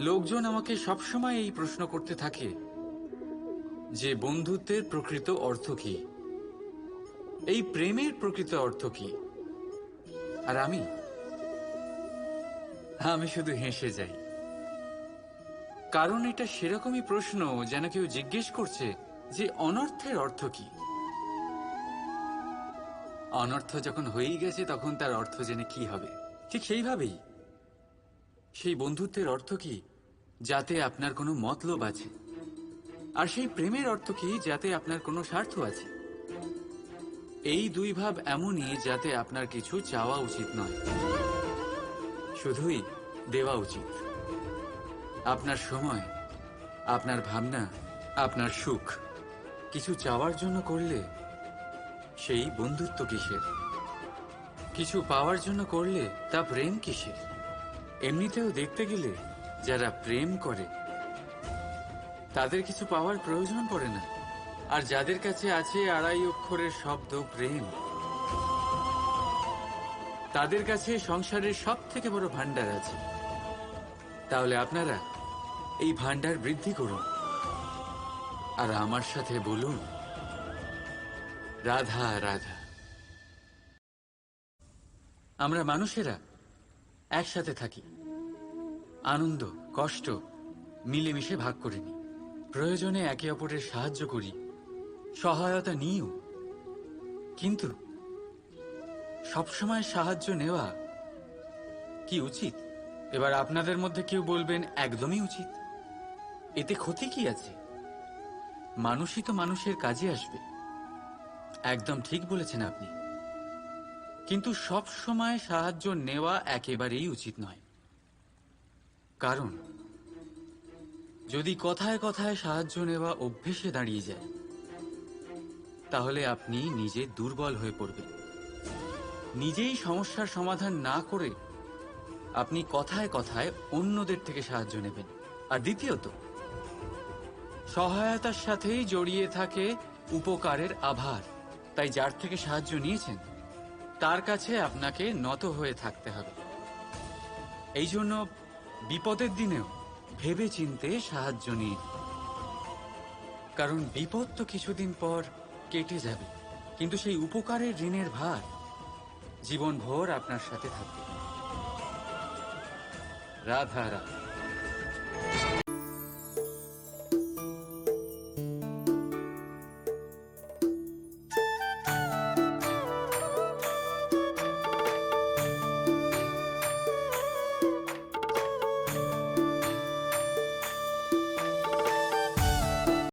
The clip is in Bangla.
লোকজন আমাকে সবসময় এই প্রশ্ন করতে থাকে, যে বন্ধুত্বের প্রকৃত অর্থ কি? এই প্রেমের প্রকৃত অর্থ কি? আর আমি? আমি শুধু হেসে যাই। কারণ এটা সেরকমই প্রশ্ন যেন কেউ জিজ্ঞেস করছে যে অনর্থের অর্থ কি? অনর্থ যখন হয়েই গেছে তখন তার অর্থ জেনে কি হবে? ঠিক সেইভাবেই। সেই বন্ধুত্বের অর্থ কি? যাতে আপনার কোনো মতলব আছে। আর সেই প্রেমের অর্থ কি? যাতে আপনার কোনো স্বার্থ আছে। এই দুই ভাব এমনই যাতে আপনার কিছু চাওয়া উচিত নয়। শুধুই দেওয়া উচিত। আপনার সময়, আপনার ভাবনা, আপনার সুখ কিছু চাওয়ার জন্য করলে সেই বন্ধুত্ব কিসের? কিছু পাওয়ার জন্য করলে তা প্রেম কিসের? এমনিতেও দেখতে গেলে যারা প্রেম করে, তাদের কিছু পাওয়ার প্রয়োজন পড়ে না। আর যাদের কাছে আছে আড়াই অক্ষরের শব্দ প্রেম, তাদের কাছে সংসারের সব থেকে বড় ভান্ডার আছে। তাহলে আপনারা এই ভান্ডার বৃদ্ধি করুন। আর আমার সাথে বলুন, রাধা রাধা। আমরা মানুষেরা একসাথে থাকি। আনন্দ, কষ্ট মিলেমিশে ভাগ করে নিই। প্রয়োজনে একে অপরের সাহায্য করি। সহায়তা নিও কিন্তু সবসময় সাহায্য নেওয়া কি উচিত? এবার আপনাদের মধ্যে কেউ বলবেন, একদমই উচিত। এতে ক্ষতি কি আছে? মানুষই তো মানুষের কাজে আসবে। একদম ঠিক বলেছেন আপনি। কিন্তু সব সময় সাহায্য নেওয়া একেবারেই উচিত নয়। কারণ? যদি কথায় কথায় সাহায্য নেওয়া অভ্যেসে দাঁড়িয়ে যায়, তাহলে আপনি নিজে দুর্বল হয়ে পড়বেন। নিজেই সমস্যার সমাধান না করে আপনি কথায় কথায় অন্যদের থেকে সাহায্য নেবেন। আর দ্বিতীয়ত, সহায়তার সাথেই জড়িয়ে থাকে উপকারের আভার। তাই যার থেকে সাহায্য নিয়েছেন, তার কাছে আপনাকে নত হয়ে থাকতে হবে। এই জন্য বিপদের দিনেও ভেবে চিনতে সাহায্য নিন। কারণ বিপদ তো কিছুদিন পর কেটে যাবে, কিন্তু সেই উপকারের ঋণের ভার জীবনভর আপনার সাথে থাকবে। রাধা।